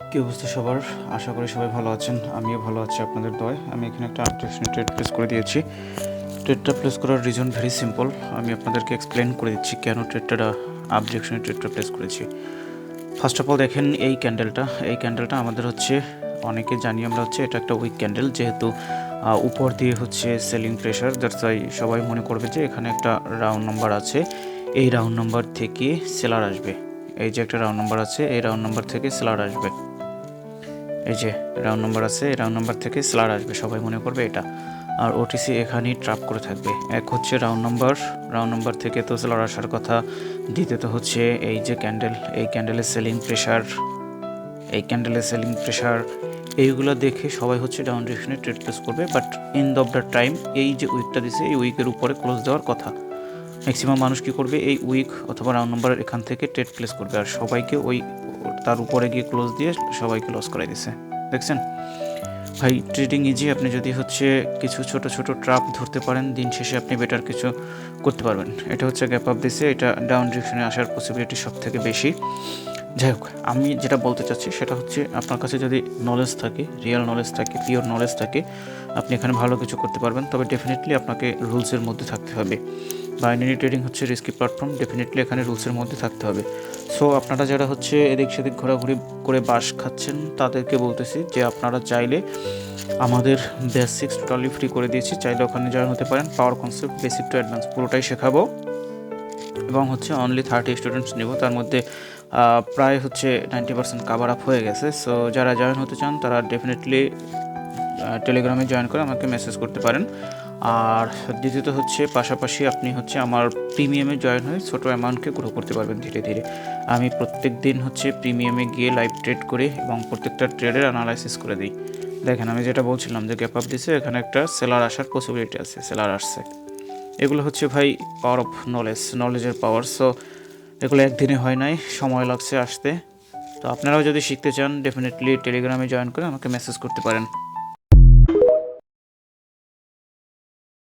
কি অবস্থা সবার? আশা করি সবাই ভালো আছেন। আমিও ভালো আছি আপনাদের দয় আমি এখানে একটা আবজেকশন ট্রেড প্লেস করে দিয়েছি। ট্রেডটা প্লেস করার রিজন ভেরি সিম্পল আমি আপনাদেরকে এক্সপ্লেন করে দিচ্ছি কেন ট্রেডটা আবজেকশনে ট্রেডটা প্লেস করেছি। ফার্স্ট অফ অল দেখেন এই ক্যান্ডেলটা এই ক্যান্ডেলটা আমাদের হচ্ছে, অনেকে জানি আমরা হচ্ছে, এটা একটা উইক ক্যান্ডেল যেহেতু উপর দিয়ে হচ্ছে সেলিং প্রেশার দ্যাটস ওয়াই সবাই মনে করবে যে এখানে একটা রাউন্ড নাম্বার আছে। এই রাউন্ড নাম্বার থেকে সেলার আসবে। এই যে একটা রাউন্ড নাম্বার আছে, এই রাউন্ড নাম্বার থেকে সেলার আসবে। এই যে রাউন্ড নাম্বার আছে রাউন্ড নাম্বার থেকে স্লার আসবে, সবাই মনে করবে এটা। আর ওটিসি এখানেই ট্রাপ করে থাকবে। এক হচ্ছে রাউন্ড নাম্বার রাউন্ড নাম্বার থেকে তো স্লার আসার কথা। দ্বিতীয়ত হচ্ছে এই যে ক্যান্ডেল এই ক্যান্ডেলের সেলিং প্রেশার এই ক্যান্ডেলের সেলিং প্রেশার এইগুলো দেখে সবাই হচ্ছে ডাউন ডিরেকশনে ট্রেড প্লেস করবে। But the of the time এই যে উইকটা দিছে, এই উইকের উপরে ক্লোজ দেওয়ার কথা। ম্যাক্সিমাম মানুষ কী করবে? এই উইক অথবা রাউন্ড নাম্বারের এখান থেকে ট্রেড প্লেস করবে। আর সবাইকে ওই তার উপরে গিয়ে ক্লোজ দিয়ে সবাই ক্লোজ করে দিছে। দেখছেন? ভাই ট্রেডিং ইজি আপনি যদি হচ্ছে কিছু ছোট ছোট ট্রাপ ধরতে পারেন, দিন শেষে আপনি বেটার কিছু করতে পারবেন। এটা হচ্ছে গ্যাপ আপ দিছে এটা ডাউন ডিরেকশনে আসার পসিবিলিটি সব থেকে বেশি। যাই হোক, আমি যেটা বলতে চাচ্ছি সেটা হচ্ছে আপনার কাছে যদি নলেজ থাকে রিয়েল নলেজ থাকে পিওর নলেজ থাকে, আপনি এখানে ভালো কিছু করতে পারবেন। তবে ডেফিনেটলি আপনাকে রুলসের মধ্যে থাকতে হবে। বাইনারি ট্রেডিং হচ্ছে রিস্কি প্ল্যাটফর্ম ডেফিনেটলি এখানে রুলসের মধ্যে থাকতে হবে। সো আপনারা যারা হচ্ছে এদিক সেদিক ঘোরাঘুরি করে বাস খাচ্ছেন, তাদেরকে বলতেছি যে আপনারা চাইলে আমাদের বেসিক্স টোটালি ফ্রি করে দিয়েছি। চাইলে ওখানে জয়েন হতে পারেন। Power concept basic to advance পুরোটাই শেখাবো। এবং হচ্ছে অনলি থার্টি স্টুডেন্টস নেব। তার মধ্যে প্রায় হচ্ছে নাইনটি পার্সেন্ট কাভার আপ হয়ে গেছে। সো যারা জয়েন হতে চান, তারা ডেফিনেটলি টেলিগ্রামে জয়েন করে আমাকে মেসেজ করতে পারেন। আর দ্বিতীয়ত হচ্ছে, পাশাপাশি আপনি হচ্ছে আমার প্রিমিয়ামে জয়েন হয়ে ছোটো অ্যামাউন্টকে গ্রো করতে পারবেন ধীরে ধীরে। আমি প্রত্যেক দিন হচ্ছে প্রিমিয়ামে গিয়ে লাইভ ট্রেড করে এবং প্রত্যেকটা ট্রেডের অ্যানালাইসিস করে দিই। দেখেন, আমি যেটা বলছিলাম যে গ্যাপ আপ দিছে, এখানে একটা সেলার আসার পসিবিলিটি আছে সেলার আসছে। এগুলো হচ্ছে ভাই পাওয়ার অফ নলেজ নলেজের পাওয়ার সো এগুলো একদিনে হয় নাই, সময় লাগছে আসতে। তো আপনারাও যদি শিখতে চান ডেফিনেটলি টেলিগ্রামে জয়েন করে আমাকে মেসেজ করতে পারেন।